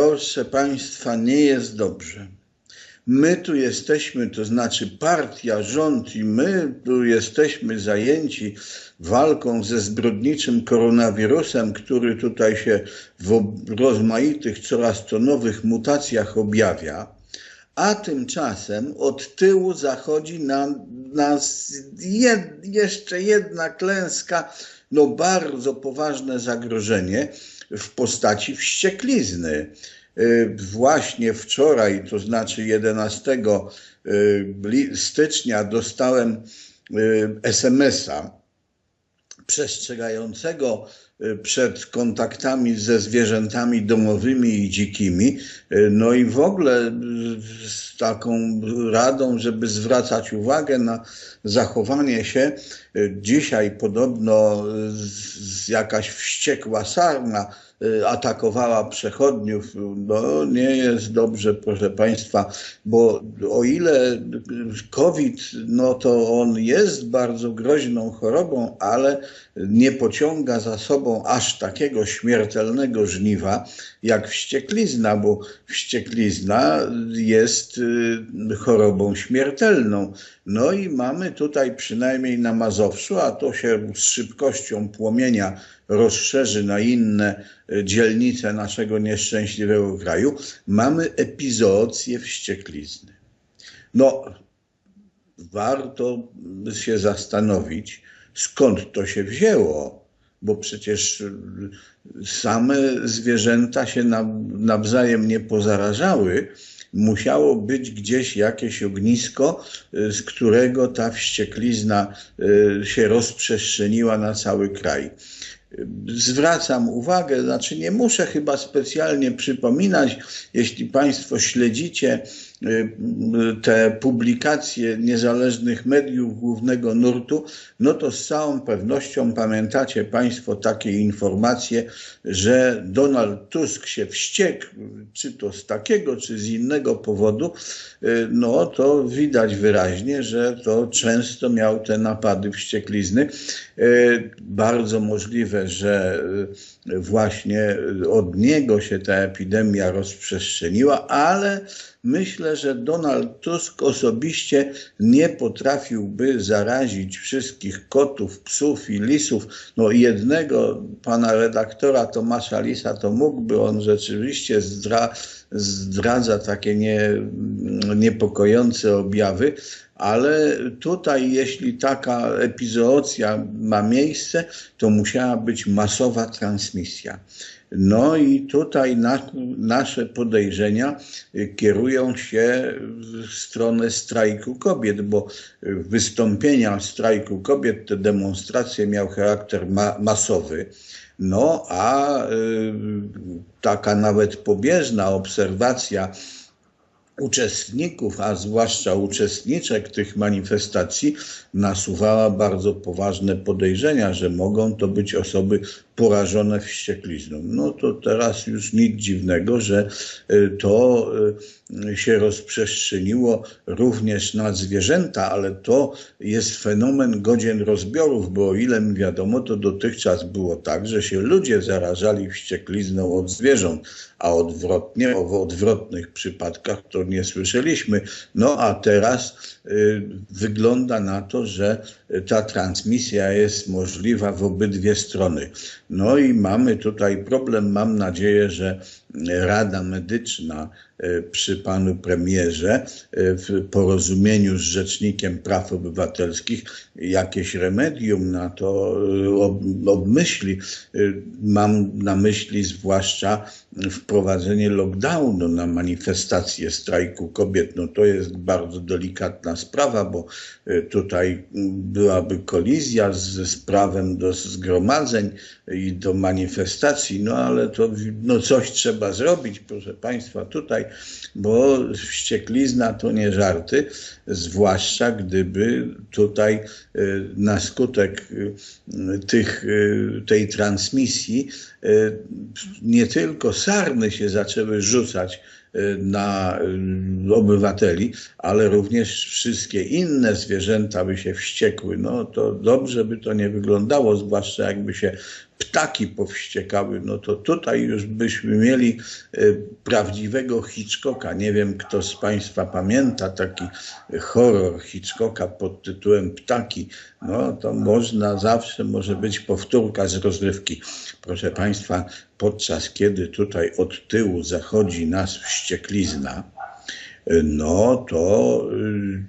Proszę Państwa, nie jest dobrze. My tu jesteśmy, to znaczy partia, rząd i my tu jesteśmy zajęci walką ze zbrodniczym koronawirusem, który tutaj się w rozmaitych, coraz to nowych mutacjach objawia. A tymczasem od tyłu zachodzi na nas jed, jeszcze jedna klęska, no bardzo poważne zagrożenie w postaci wścieklizny. Y, Właśnie wczoraj, to znaczy 11 y, stycznia, dostałem y, SMS-a przestrzegającego przed kontaktami ze zwierzętami domowymi i dzikimi, y, no i w ogóle y, z taką radą, żeby zwracać uwagę na zachowanie się. Dzisiaj podobno jakaś wściekła sarna atakowała przechodniów. No nie jest dobrze, proszę Państwa, bo o ile COVID, no to on jest bardzo groźną chorobą, ale nie pociąga za sobą aż takiego śmiertelnego żniwa jak wścieklizna, bo wścieklizna jest y, chorobą śmiertelną. No i mamy tutaj przynajmniej na Mazowszu, a to się z szybkością płomienia rozszerzy na inne y, dzielnice naszego nieszczęśliwego kraju, mamy epizoocję wścieklizny. No, warto się zastanowić, skąd to się wzięło, bo przecież y, same zwierzęta się nawzajem nie pozarażały. Musiało być gdzieś jakieś ognisko, y, z którego ta wścieklizna y, się rozprzestrzeniła na cały kraj. Zwracam uwagę, znaczy nie muszę chyba specjalnie przypominać, jeśli Państwo śledzicie te publikacje niezależnych mediów głównego nurtu, no to z całą pewnością pamiętacie Państwo takie informacje, że Donald Tusk się wściekł, czy to z takiego, czy z innego powodu, y, no to widać wyraźnie, że to często miał te napady wścieklizny. Y, Bardzo możliwe, że y, właśnie od niego się ta epidemia rozprzestrzeniła, ale myślę, że Donald Tusk osobiście nie potrafiłby zarazić wszystkich kotów, psów i lisów. No jednego pana redaktora Tomasza Lisa to mógłby, on rzeczywiście zdra, zdradza takie nie, niepokojące objawy, ale tutaj, jeśli taka epizoocja ma miejsce, to musiała być masowa transmisja. No i tutaj na, nasze podejrzenia y, kierują się w stronę strajku kobiet, bo y, wystąpienia strajku kobiet, te demonstracje miał charakter ma, masowy. No a y, taka nawet pobieżna obserwacja uczestników, a zwłaszcza uczestniczek tych manifestacji, nasuwała bardzo poważne podejrzenia, że mogą to być osoby porażone wścieklizną. No to teraz już nic dziwnego, że y, to y, się rozprzestrzeniło również na zwierzęta, ale to jest fenomen godzien rozbiorów, bo o ile mi wiadomo, to dotychczas było tak, że się ludzie zarażali wścieklizną od zwierząt, a odwrotnie, o odwrotnych przypadkach to nie słyszeliśmy. No a teraz y, wygląda na to, że ta transmisja jest możliwa w obydwie strony. No i mamy tutaj problem. Mam nadzieję, że Rada Medyczna e, przy panu premierze e, w porozumieniu z Rzecznikiem Praw Obywatelskich jakieś remedium na to e, ob- obmyśli. Mam na myśli zwłaszcza wprowadzenie lockdownu na manifestacje strajku kobiet. No to jest bardzo delikatna sprawa, bo tutaj byłaby kolizja z- ze prawem do zgromadzeń i do manifestacji, no ale to no coś trzeba zrobić, proszę Państwa, tutaj, bo wścieklizna to nie żarty, zwłaszcza gdyby tutaj e, na skutek e, tych, e, tej transmisji nie tylko sarny się zaczęły rzucać na obywateli, ale również wszystkie inne zwierzęta by się wściekły. No to dobrze by to nie wyglądało, zwłaszcza jakby się ptaki powściekały, no to tutaj już byśmy mieli prawdziwego Hitchcocka. Nie wiem, kto z Państwa pamięta taki horror Hitchcocka pod tytułem Ptaki. No to można zawsze, może być powtórka z rozrywki. Proszę Państwa, podczas kiedy tutaj od tyłu zachodzi nas wścieklizna, no to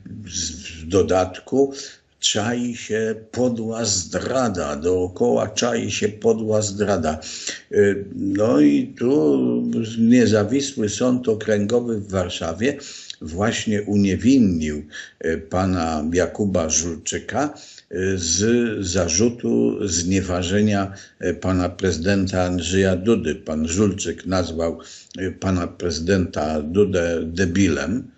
w dodatku czai się podła zdrada, dookoła czai się podła zdrada. No i tu niezawisły sąd okręgowy w Warszawie właśnie uniewinnił pana Jakuba Żulczyka z zarzutu znieważenia pana prezydenta Andrzeja Dudy. Pan Żulczyk nazwał pana prezydenta Dudę debilem.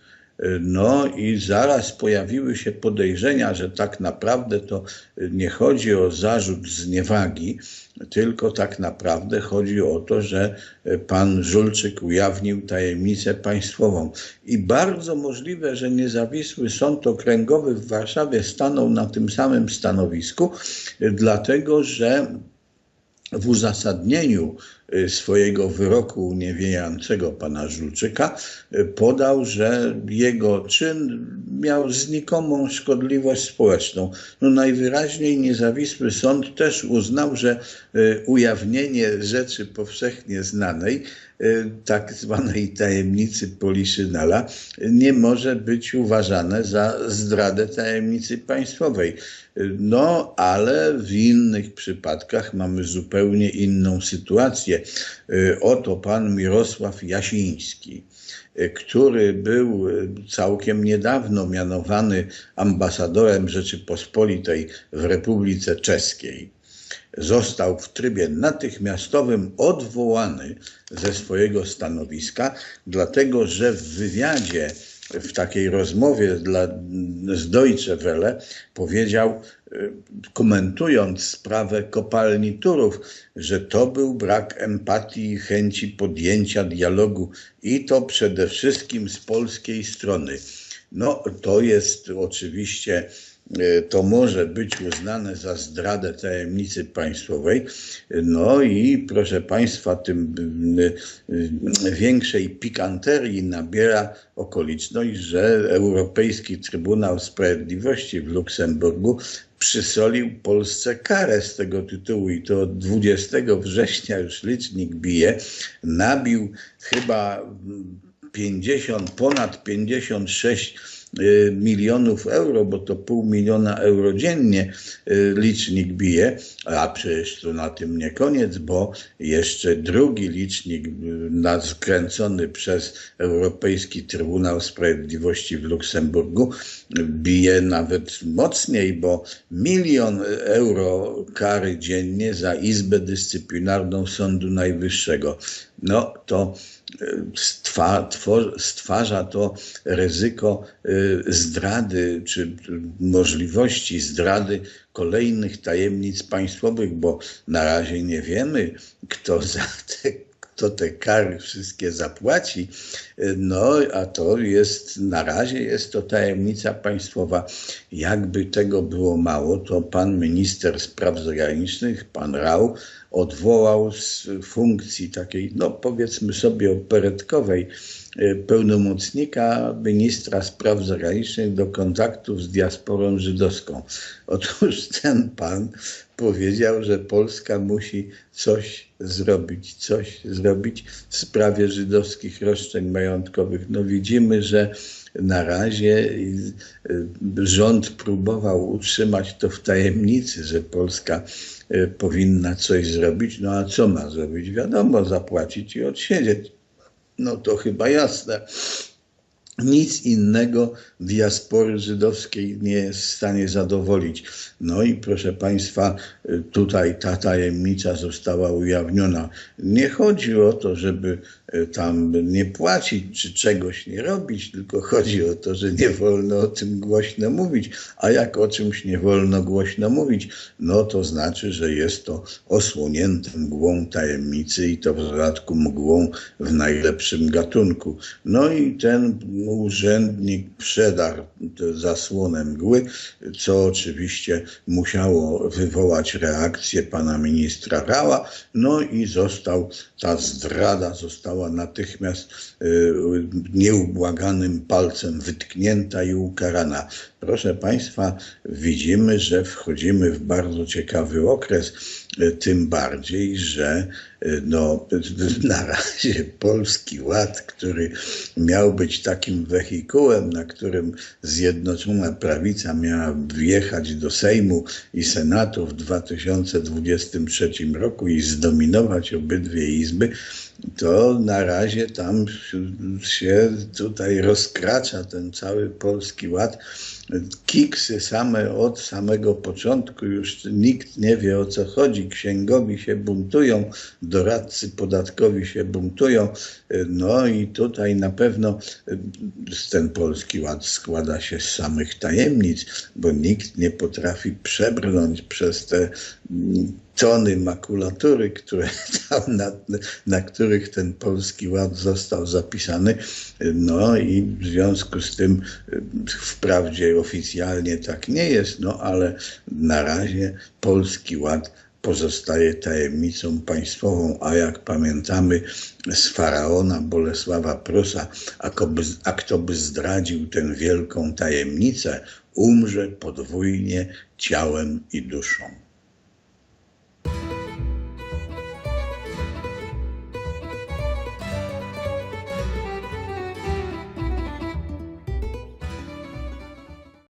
No i zaraz pojawiły się podejrzenia, że tak naprawdę to nie chodzi o zarzut zniewagi, tylko tak naprawdę chodzi o to, że pan Żulczyk ujawnił tajemnicę państwową. I bardzo możliwe, że niezawisły sąd okręgowy w Warszawie stanął na tym samym stanowisku, dlatego że w uzasadnieniu swojego wyroku uniewinniającego pana Żulczyka y, podał, że jego czyn miał znikomą szkodliwość społeczną. No najwyraźniej niezawisły sąd też uznał, że y, ujawnienie rzeczy powszechnie znanej tak zwanej tajemnicy Poliszynela nie może być uważane za zdradę tajemnicy państwowej. No, ale w innych przypadkach mamy zupełnie inną sytuację. Oto pan Mirosław Jasiński który był całkiem niedawno mianowany ambasadorem Rzeczypospolitej w Republice Czeskiej. Został w trybie natychmiastowym odwołany ze swojego stanowiska, dlatego że w wywiadzie, w takiej rozmowie dla, z Deutsche Welle powiedział, y, komentując sprawę kopalni Turów, że to był brak empatii i chęci podjęcia dialogu i to przede wszystkim z polskiej strony. No, to jest oczywiście E, to może być uznane za zdradę tajemnicy państwowej. No i proszę Państwa, tym e, większej pikanterii nabiera okoliczność, że Europejski Trybunał Sprawiedliwości w Luksemburgu przysolił Polsce karę z tego tytułu i to od 20 września już licznik bije. Nabił chyba 50, ponad 56 Y, milionów euro, bo to pół miliona euro dziennie y, licznik bije, a przecież to na tym nie koniec, bo jeszcze drugi licznik y, skręcony przez Europejski Trybunał Sprawiedliwości w Luksemburgu bije nawet mocniej, bo milion euro kary dziennie za Izbę Dyscyplinarną Sądu Najwyższego. No to stwarza to ryzyko y, zdrady, czy możliwości zdrady kolejnych tajemnic państwowych, bo na razie nie wiemy, kto za te kto te kary wszystkie zapłaci. No, a to jest, na razie jest to tajemnica państwowa. Jakby tego było mało, to pan minister spraw zagranicznych, pan Rał, odwołał z funkcji takiej, no powiedzmy sobie operetkowej, e, pełnomocnika ministra spraw zagranicznych do kontaktów z diasporą żydowską. Otóż ten pan powiedział, że Polska musi coś zrobić, coś zrobić w sprawie żydowskich roszczeń majątkowych. No widzimy, że na razie e, rząd próbował utrzymać to w tajemnicy, że Polska e, powinna coś zrobić. No a co ma zrobić? Wiadomo, zapłacić i odsiedzieć. No to chyba jasne. Nic innego diaspory żydowskiej nie jest w stanie zadowolić. No i proszę Państwa, tutaj ta tajemnica została ujawniona. Nie chodzi o to, żeby tam nie płacić czy czegoś nie robić, tylko chodzi o to, że nie wolno o tym głośno mówić. A jak o czymś nie wolno głośno mówić, no to znaczy, że jest to osłonięte mgłą tajemnicy i to w dodatku mgłą w najlepszym gatunku. No i ten urzędnik przedarł zasłonę mgły, co oczywiście musiało wywołać reakcję pana ministra Rała, no i został, ta zdrada została natychmiast y, nieubłaganym palcem wytknięta i ukarana. Proszę Państwa, widzimy, że wchodzimy w bardzo ciekawy okres, y, tym bardziej, że y, no, na razie Polski Ład, który miał być takim wehikułem, na którym Zjednoczona Prawica miała wjechać do Sejmu i Senatu w 2023 roku i zdominować obydwie izby, to na razie tam się tutaj rozkracza ten cały Polski Ład. Kiksy same od samego początku, już nikt nie wie o co chodzi. Księgowi się buntują, doradcy podatkowi się buntują. No i tutaj na pewno ten Polski Ład składa się z samych tajemnic, bo nikt nie potrafi przebrnąć przez te tony makulatury, które tam na, na których ten Polski Ład został zapisany. No i w związku z tym wprawdzie oficjalnie tak nie jest, no ale na razie Polski Ład pozostaje tajemnicą państwową, a jak pamiętamy z faraona Bolesława Prusa, a, a kto by zdradził tę wielką tajemnicę, umrze podwójnie ciałem i duszą.